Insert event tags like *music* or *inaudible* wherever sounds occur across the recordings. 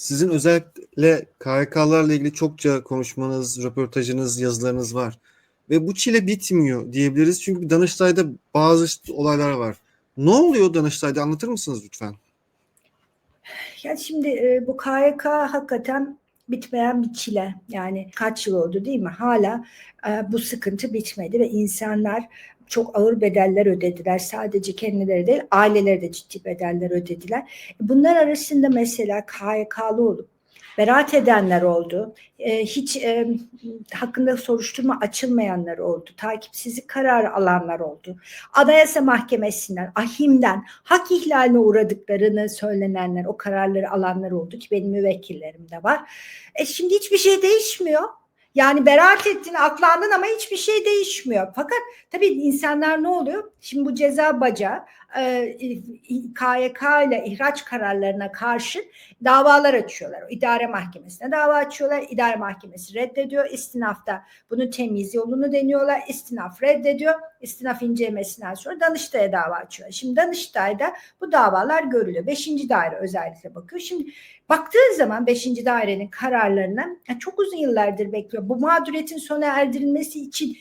Sizin özellikle KHK'larla ilgili çokça konuşmanız, röportajınız, yazılarınız var. Ve bu çile bitmiyor diyebiliriz. Çünkü Danıştay'da bazı olaylar var. Ne oluyor Danıştay'da anlatır mısınız lütfen? Ya şimdi e, bu KYK hakikaten bitmeyen bir çile. Yani kaç yıl oldu değil mi? Hala e, bu sıkıntı bitmedi ve insanlar çok ağır bedeller ödediler. Sadece kendileri değil, aileleri de ciddi bedeller ödediler. Bunlar arasında mesela KYK'lı olup beraat edenler oldu. E, hiç e, hakkında soruşturma açılmayanlar oldu. Takipsizlik kararı alanlar oldu. Anayasa Mahkemesi'nden, AHİM'den hak ihlaline uğradıklarını söylenenler, o kararları alanlar oldu ki benim müvekkillerim de var. E şimdi hiçbir şey değişmiyor. Yani beraat ettin, aklandın ama hiçbir şey değişmiyor. Fakat tabii insanlar ne oluyor? Şimdi bu ceza bacağı e, KYK ile ihraç kararlarına karşı davalar açıyorlar. İdare mahkemesine dava açıyorlar. İdare mahkemesi reddediyor. İstinafta bunun temiz yolunu deniyorlar. İstinaf reddediyor. İstinaf incelemesinden sonra Danıştay'a dava açıyorlar. Şimdi Danıştay'da bu davalar görülüyor. Beşinci daire özellikle bakıyor. Şimdi baktığın zaman beşinci dairenin kararlarına çok uzun yıllardır bekliyor. Bu mağduriyetin sona erdirilmesi için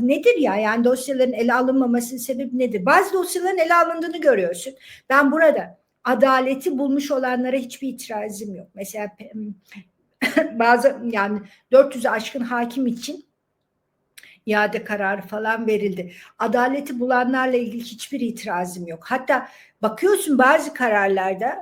nedir ya? Yani dosyaların ele alınmamasının sebebi nedir? Bazı dosyaların ele alındığını görüyorsun. Ben burada adaleti bulmuş olanlara hiçbir itirazım yok. Mesela *laughs* bazı yani 400'ü aşkın hakim için iade kararı falan verildi. Adaleti bulanlarla ilgili hiçbir itirazım yok. Hatta bakıyorsun bazı kararlarda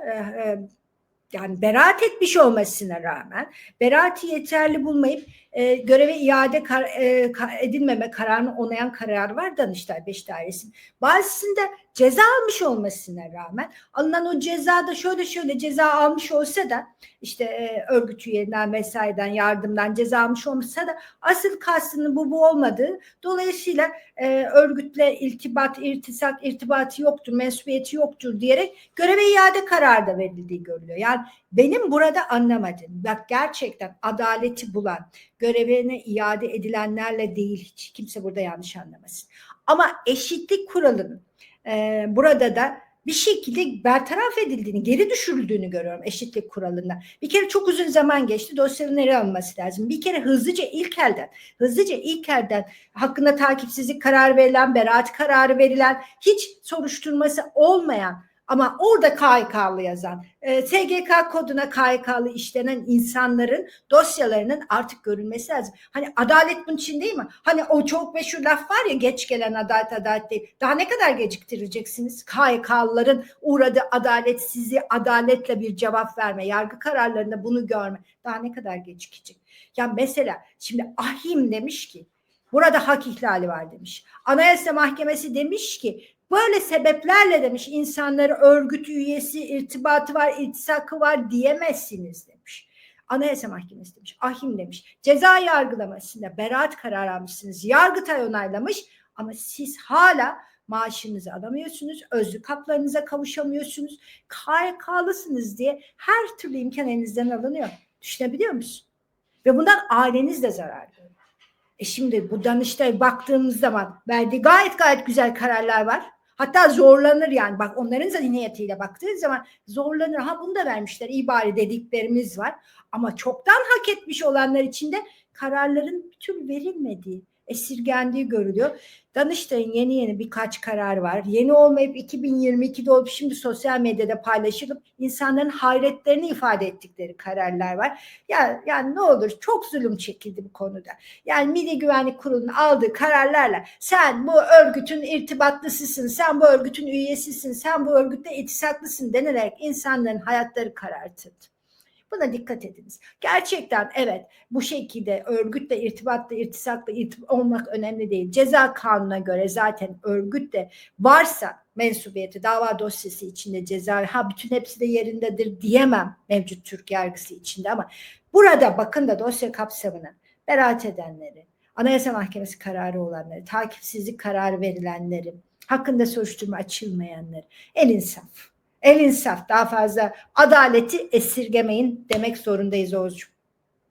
yani beraat etmiş olmasına rağmen beraati yeterli bulmayıp e, göreve iade kar, e, edilmeme kararını onayan karar var Danıştay 5 dairesinin. Bazısında ceza almış olmasına rağmen alınan o cezada şöyle şöyle ceza almış olsa da işte e, örgüt üyelerinden vesaireden yardımdan ceza almış olmasa da asıl kastının bu bu olmadığı dolayısıyla e, örgütle iltibat, irtisak, irtibatı yoktur, mensubiyeti yoktur diyerek göreve iade kararı da verildiği görülüyor. Yani benim burada anlamadığım bak gerçekten adaleti bulan görevine iade edilenlerle değil hiç kimse burada yanlış anlamasın. Ama eşitlik kuralının e, burada da bir şekilde bertaraf edildiğini, geri düşürüldüğünü görüyorum eşitlik kuralında. Bir kere çok uzun zaman geçti. Dosyanın nereye alınması lazım? Bir kere hızlıca ilk elden, hızlıca ilk elden hakkında takipsizlik kararı verilen, beraat kararı verilen, hiç soruşturması olmayan ama orada KYK'lı yazan, e, SGK koduna KYK'lı işlenen insanların dosyalarının artık görülmesi lazım. Hani adalet bunun için değil mi? Hani o çok meşhur laf var ya geç gelen adalet adalet değil. Daha ne kadar geciktireceksiniz? KYK'lıların uğradığı adaletsizliği adaletle bir cevap verme, yargı kararlarında bunu görme. Daha ne kadar gecikecek? Ya mesela şimdi ahim demiş ki burada hak ihlali var demiş. Anayasa Mahkemesi demiş ki Böyle sebeplerle demiş insanları örgüt üyesi, irtibatı var, iltisakı var diyemezsiniz demiş. Anayasa Mahkemesi demiş, ahim demiş. Ceza yargılamasında beraat kararı almışsınız. Yargıtay onaylamış ama siz hala maaşınızı alamıyorsunuz, özlük haklarınıza kavuşamıyorsunuz, KYK'lısınız diye her türlü imkan elinizden alınıyor. Düşünebiliyor musun? Ve bundan aileniz de zarar görüyor. E şimdi bu Danıştay baktığımız zaman verdiği gayet gayet güzel kararlar var. Hatta zorlanır yani bak onların zihniyetiyle baktığın zaman zorlanır. Ha bunu da vermişler iyi bari dediklerimiz var. Ama çoktan hak etmiş olanlar için de kararların türlü verilmediği, esirgendiği görülüyor. Danıştay'ın yeni yeni birkaç karar var. Yeni olmayıp 2022'de olup şimdi sosyal medyada paylaşılıp insanların hayretlerini ifade ettikleri kararlar var. Ya yani ne olur çok zulüm çekildi bu konuda. Yani Milli Güvenlik Kurulu'nun aldığı kararlarla sen bu örgütün irtibatlısısın, sen bu örgütün üyesisin, sen bu örgütte itisaklısın denilerek insanların hayatları karartıldı. Buna dikkat ediniz. Gerçekten evet bu şekilde örgütle irtibatla irtisakla irtib olmak önemli değil. Ceza kanuna göre zaten örgütle varsa mensubiyeti dava dosyası içinde ceza ha bütün hepsi de yerindedir diyemem mevcut Türk yargısı içinde ama burada bakın da dosya kapsamını beraat edenleri, Anayasa Mahkemesi kararı olanları, takipsizlik kararı verilenleri, hakkında soruşturma açılmayanları el insaf El insaf daha fazla adaleti esirgemeyin demek zorundayız Oğuzcuğum.